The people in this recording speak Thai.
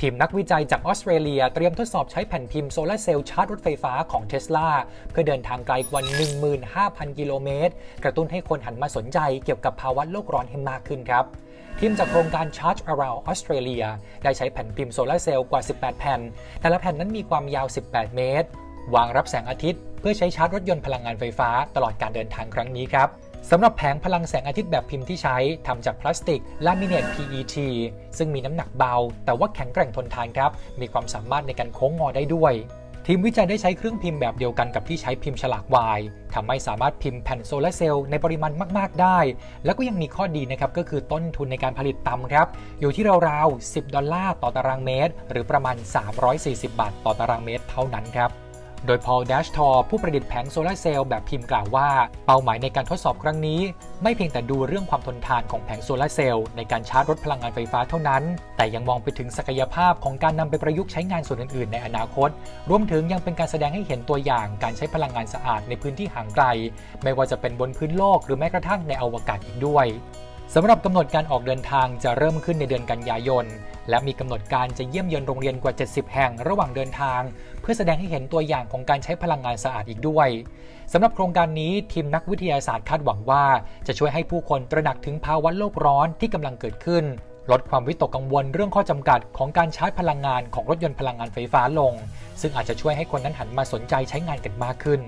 ทีมนักวิจัยจากออสเตรเลียเตรียมทดสอบใช้แผ่นพิมพ์โซลาร์เซลล์ชาร์จรถไฟฟ้าของเท s l a เพื่อเดินทางไกลกว่า 15,000 กิโลเมตร กระตุ้นให้คนหันมาสนใจเกี่ยวกับภาวะโลกร้อนให้มากขึ้นครับทีมจากโครงการ Charge Around Australia ได้ใช้แผ่นพิมพ์โซลาร์เซลล์กว่า 18 แผ่น แต่ละแผ่นนั้นมีความยาว 18 เมตร วางรับแสงอาทิตย์ เพื่อใช้ชาร์จรถยนต์พลังงานไฟฟ้าตลอดการเดินทางครั้งนี้ครับ สำหรับแผงพลังแสงอาทิตย์แบบพิมพ์ที่ใช้ทำจากพลาสติกลามิเนต PET ซึ่งมีน้ำหนักเบา แต่ว่าแข็งแกร่งทนทานครับ มีความสามารถในการโค้งงอได้ด้วย ทีมวิจัยได้ใช้เครื่องพิมพ์แบบเดียวกันกับที่ใช้พิมพ์ฉลากวายทำให้สามารถพิมพ์แผ่นโซลาร์เซลล์ในปริมาณมาก ๆ ได้ แล้วก็ยังมีข้อดีนะครับ ก็คือต้นทุนในการผลิตต่ำครับ อยู่ที่ราวๆ10 ดอลลาร์ต่อตารางเมตร หรือประมาณ 340 บาท ต่อตารางเมตร เท่านั้นครับ โดยพอลดัชทอผู้ประดิษฐ์แผงโซลาร์เซลล์แบบพิมพ์กล่าวว่า เป้าหมายในการทดสอบครั้งนี้ ไม่เพียงแต่ดูเรื่องความทนทานของแผงโซลาร์เซลล์ในการชาร์จรถพลังงานไฟฟ้าเท่านั้น แต่ยังมองไปถึงศักยภาพของการนำไปประยุกต์ใช้งานส่วนอื่น ๆ ในอนาคต รวมถึงยังเป็นการแสดงให้เห็นตัวอย่างการใช้พลังงานสะอาดในพื้นที่ห่างไกล ไม่ว่าจะเป็นบนพื้นโลกหรือแม้กระทั่งในอวกาศอีกด้วย สำหรับกำหนดการออกเดินทางจะเริ่มขึ้นในเดือนกันยายน และมีกำหนดการจะเยี่ยมเยือนโรงเรียนกว่า 70 แห่งระหว่างเดินทาง เพื่อแสดงให้เห็นตัวอย่างของการใช้พลังงานสะอาดอีกด้วยสำหรับโครงการนี้ทีมนักวิทยาศาสตร์คาดหวังว่า จะช่วยให้ผู้คนตระหนักถึงภาวะโลกร้อนที่กำลังเกิดขึ้น ลดความวิตกกังวลเรื่องข้อจำกัดของการใชาร์จพลังงานของรถยนต์พลังงานไฟฟ้าลง ซึ่งอาจจะช่วยให้คนนั้นหันมาสนใจใช้งานกันมากขึ้น